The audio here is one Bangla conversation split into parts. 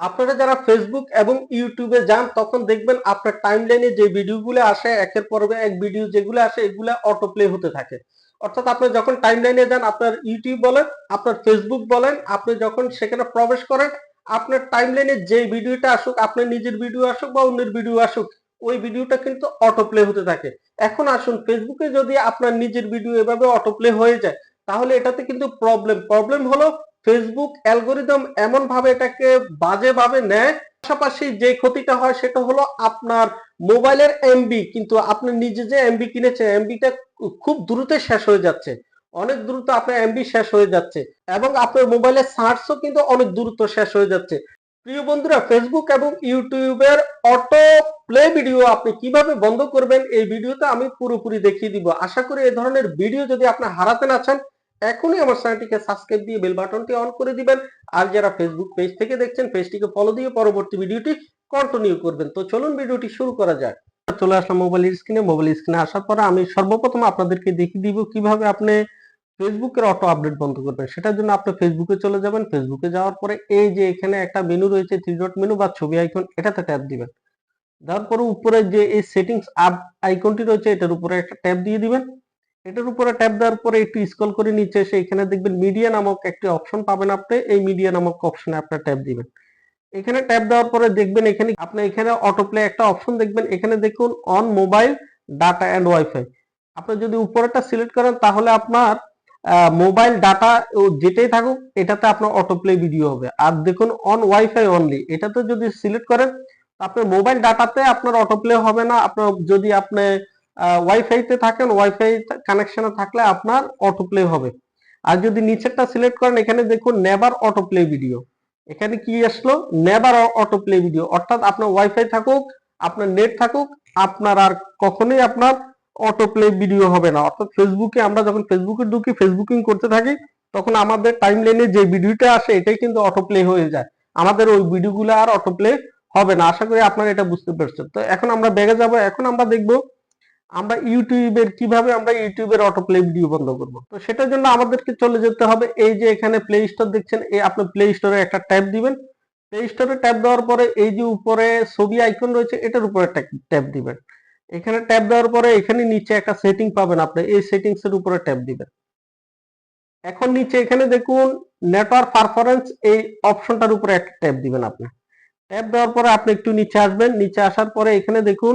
আপনারা যারা ফেসবুক এবং ইউটিউবে যান, তখন দেখবেন আপনার টাইমলাইনে যে ভিডিওগুলো আসে, একের পর এক ভিডিও যেগুলো আসে, এগুলো অটো প্লে হতে থাকে। অর্থাৎ আপনি যখন টাইমলাইনে যান, আপনার ইউটিউব বলেন, আপনার ফেসবুক বলেন, আপনি যখন সেখানে প্রবেশ করেন, আপনার টাইমলাইনে যে ভিডিওটা আসুক, আপনার নিজের ভিডিও আসুক বা অন্যের ভিডিও আসুক, ওই ভিডিওটা কিন্তু অটো প্লে হতে থাকে। এখন আসুন ফেসবুকে যদি আপনার নিজের ভিডিও এভাবে অটো প্লে হয়ে যায়, তাহলে এটাতে কিন্তু প্রবলেম প্রবলেম হলো ফেসবুক অ্যালগোরিদম এমন ভাবে এটাকে বাজে ভাবে নেয়, পাশাপাশি যে ক্ষতিটা হয় সেটা হলো আপনার মোবাইলের এমবি কিন্তু আপনি নিজে যে এমবি কিনেছেন এমবিটা খুব দ্রুত শেষ হয়ে যাচ্ছে। অনেক দ্রুত আপনার এমবি শেষ হয়ে যাচ্ছে এবং আপনার মোবাইলের সার্চও কিন্তু অনেক দ্রুত শেষ হয়ে যাচ্ছে। প্রিয় বন্ধুরা ফেসবুক এবং ইউটিউবের অটো প্লে ভিডিও আপনি কীভাবে বন্ধ করবেন, এই ভিডিওতে আমি পুরোপুরি দেখিয়ে দিব। আশা করি এই ধরনের ভিডিও যদি আপনি হারাতে না চান এখনই আমার চ্যানেলটিকে সাবস্ক্রাইব দিয়ে বেল বাটনটি অন করে দিবেন। আর যারা ফেসবুক পেজ থেকে দেখছেন পেজটিকে ফলো দিয়ে পরবর্তী ভিডিওটি কন্টিনিউ করবেন। তো চলুন ভিডিওটি শুরু করা যাক। চলে আসলাম মোবাইল স্ক্রিনে মোবাইল স্ক্রিনে আসার পরে আমি সর্বপ্রথম আপনাদেরকে দেখিয়ে দিব কীভাবে আপনি ফেসবুকের অটো আপডেট বন্ধ করবেন। সেটার জন্য আপনি ফেসবুকে চলে যাবেন। ফেসবুকে যাওয়ার পরে এই যে এখানে একটা মেনু রয়েছে থ্রি ডট মেনু বা ছবি আইকন এটাতে ট্যাপ দিবেন। দেওয়ার পরে উপরে যে এই সেটিংস আপ আইকনটি রয়েছে, এটার উপরে একটা ট্যাপ দিয়ে দিবেন। এটার উপরে ট্যাপ দেওয়ার পরে একটু স্ক্রল করে নিচে এসে এখানে দেখবেন মিডিয়া নামক একটি অপশন পাবেন আপনি। এই মিডিয়া নামক অপশনে আপনার ট্যাপ দিবেন। এখানে ট্যাপ দেওয়ার পরে দেখবেন এখানে আপনি এখানে অটো প্লে একটা অপশন দেখবেন। এখানে দেখুন on mobile data and wifi আপনি যদি উপরেটা সিলেক্ট করেন তাহলে আপনার মোবাইল ডাটা যেটাই থাকুক, এটাতে আপনার অটো প্লে ভিডিও হবে। আর দেখুন অন ওয়াইফাই অনলি এটাতে যদি সিলেক্ট করেন আপনার মোবাইল ডাটাতে আপনার অটো প্লে হবে না। আপনার যদি আপনি ওয়াইফাইতে থাকেন ওয়াইফাই কানেকশনে থাকলে আপনার অটো প্লে হবে। আর যদি নিচেরটা সিলেক্ট করেন, এখানে দেখুন নেভার অটো প্লে ভিডিও এখানে কি আসলো? নেভার অটো প্লে ভিডিও অর্থাৎ আপনার ওয়াইফাই থাকুক, আপনার নেট থাকুক, আপনার আর কখনোই আপনার অটো প্লে ভিডিও হবে না। অর্থাৎ ফেসবুকে আমরা যখন ফেসবুকে ঢুকি ফেসবুকিং করতে থাকি, তখন আমাদের টাইম লাইনে যে ভিডিওটা আসে, এটাই কিন্তু অটো প্লে হয়ে যায়। আমাদের ওই ভিডিওগুলো আর অটো প্লে হবে না। আশা করি আপনারা এটা বুঝতে পারছেন। তো এখন আমরা ব্যাগে যাব, এখন আমরা দেখব আমরা ইউটিউবের, কীভাবে আমরা ইউটিউবের অটো প্লে ভিডিও বন্ধ করব? তো সেটার জন্য আমাদেরকে চলে যেতে হবে। এই যে এখানে প্লে স্টোর দেখছেন, এই আপনি প্লে স্টোরে একটা ট্যাব দিবেন। প্লে স্টোরে ট্যাব দেওয়ার পরে এই যে উপরে ছবি আইকন রয়েছে, এটার উপরে একটা ট্যাব দিবেন। এখানে ট্যাব দেওয়ার পরে এখানে নিচে একটা সেটিং পাবেন আপনি, এই সেটিংস এর উপরে ট্যাব দিবেন। এখন নিচে এখানে দেখুন নেটওয়ার্ক পারফরমেন্স এই অপশনটার উপরে একটা ট্যাব দিবেন আপনি। ট্যাব দেওয়ার পরে আপনি একটু নিচে আসবেন। নিচে আসার পরে এখানে দেখুন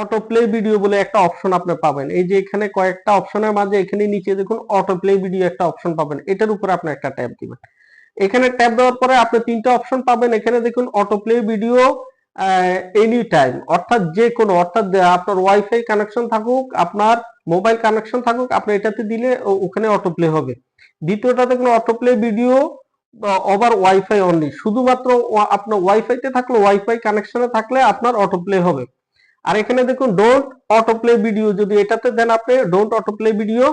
অটো প্লে ভিডিও বলে একটা অপশন আপনি পাবেন। এই যে এখানে কয়েকটা অপশনের মাঝে এখানে নিচে দেখুন অটো প্লে ভিডিও একটা অপশন পাবেন। এটার উপরে আপনি একটা ট্যাব দিবেন। এখানে ট্যাব দেওয়ার পরে আপনি তিনটা অপশন পাবেন। এখানে দেখুন auto play video any time অর্থাৎ যে কোনো অর্থাৎ আপনার ওয়াইফাই কানেকশন থাকুক, আপনার মোবাইল কানেকশন থাকুক, আপনি এটাতে দিলে ওখানে অটো প্লে হবে। দ্বিতীয়টা দেখুন autoplay video over wifi only শুধুমাত্র আপনার ওয়াইফাইতে থাকলে ওয়াইফাই কানেকশনে থাকলে আপনার অটো প্লে হবে। আর এখানে দেখুন ডোন্ট অটো প্লে ভিডিও যদি এটাতে দেন আপনি ডোন্ট অটো প্লে ভিডিও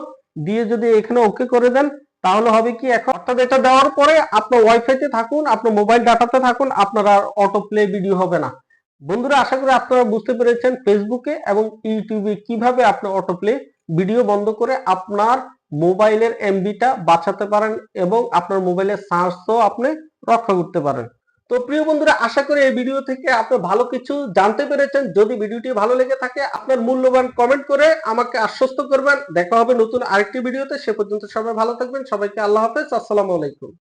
দিয়ে যদি এখানে ওকে করে দেন, তাহলে হবে কি, এখন অর্থাৎ এটা দেওয়ার পরে আপনার ওয়াইফাইতে থাকুন, আপনার মোবাইল ডাটাতে থাকুন, আপনার আর অটো প্লে ভিডিও হবে না। বন্ধুরা, আশা করি আপনারা বুঝতে পেরেছেন ফেসবুকে এবং ইউটিউবে কীভাবে আপনি অটো প্লে ভিডিও বন্ধ করে আপনার মোবাইলের এমবিটা বাঁচাতে পারেন এবং আপনার মোবাইলের চার্জও আপনি রক্ষা করতে পারেন। তো প্রিয় বন্ধুরা, আশা করি এই ভিডিও থেকে আপনি ভালো কিছু জানতে পেরেছেন। যদি ভিডিওটি ভালো লেগে থাকে, আপনার মূল্যবান কমেন্ট করে আমাকে আশ্বস্ত করবেন। দেখা হবে নতুন আরেকটি ভিডিওতে সে পর্যন্ত সবাই ভালো থাকবেন। সবাইকে আল্লাহ হাফেজ। আসসালামু আলাইকুম।